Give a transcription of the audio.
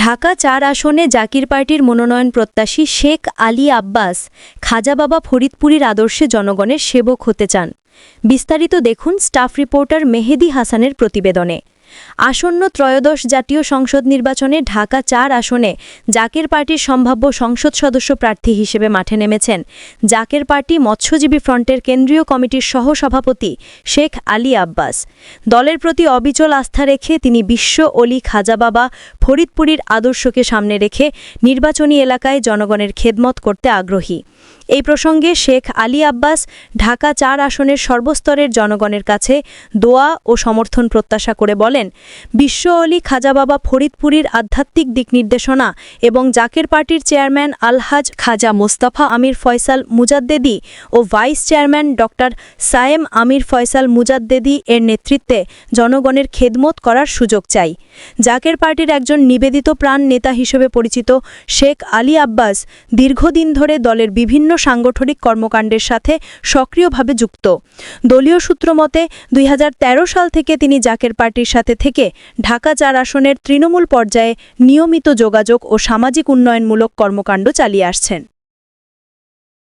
ঢাকা চার আসনে জাকির পার্টির মনোনয়ন প্রত্যাশী শেখ আলী আব্বাস খাজা বাবা ফরিদপুরীর আদর্শে জনগণের সেবক হতে চান। বিস্তারিত দেখুন স্টাফ রিপোর্টার মেহেদি হাসানের প্রতিবেদনে। আসন্ন ত্রয়োদশ জাতীয় সংসদ নির্বাচনে ঢাকা চার আসনে জাকের পার্টির সম্ভাব্য সংসদ সদস্য প্রার্থী হিসেবে মাঠে নেমেছেন। জাকের পার্টি মৎস্যজীবী ফ্রন্টের কেন্দ্রীয় কমিটির সহসভাপতি শেখ আলী আব্বাস। দলের প্রতি অবিচল আস্থা রেখে তিনি বিশ্ব অলি খাজা বাবা ফরিদপুরীর আদর্শকে সামনে রেখে নির্বাচনী এলাকায় জনগণের খেদমত করতে আগ্রহী। এই প্রসঙ্গে শেখ আলী আব্বাস ঢাকা চার আসনের সর্বস্তরের জনগণের কাছে দোয়া ও সমর্থন প্রত্যাশা করে বলেন, বিশ্ব অলি খাজা বাবা ফরিদপুরীর আধ্যাত্মিক দিক নির্দেশনা এবং জাকের পার্টির চেয়ারম্যান আলহাজ খাজা মোস্তাফা আমির ফয়সাল মুজাদ্দেদি ও vice chairman doctor Sayem Amir Faisal Mujaddedi এর নেতৃত্বে জনগণের খেদমত করার সুযোগ চাই। জাকের পার্টির একজন নিবেদিত প্রাণ নেতা হিসেবে পরিচিত শেখ আলী আব্বাস দীর্ঘদিন ধরে দলের বিভিন্ন সাংগঠনিক কর্মকাণ্ডের সাথে সক্রিয়ভাবে যুক্ত। দলীয় সূত্র মতে, দুই সাল থেকে তিনি জাকের পার্টির সাথে থেকে ঢাকা চার আসনের তৃণমূল পর্যায়ে নিয়মিত যোগাযোগ ও সামাজিক উন্নয়নমূলক কর্মকাণ্ড চালিয়ে আসছেন।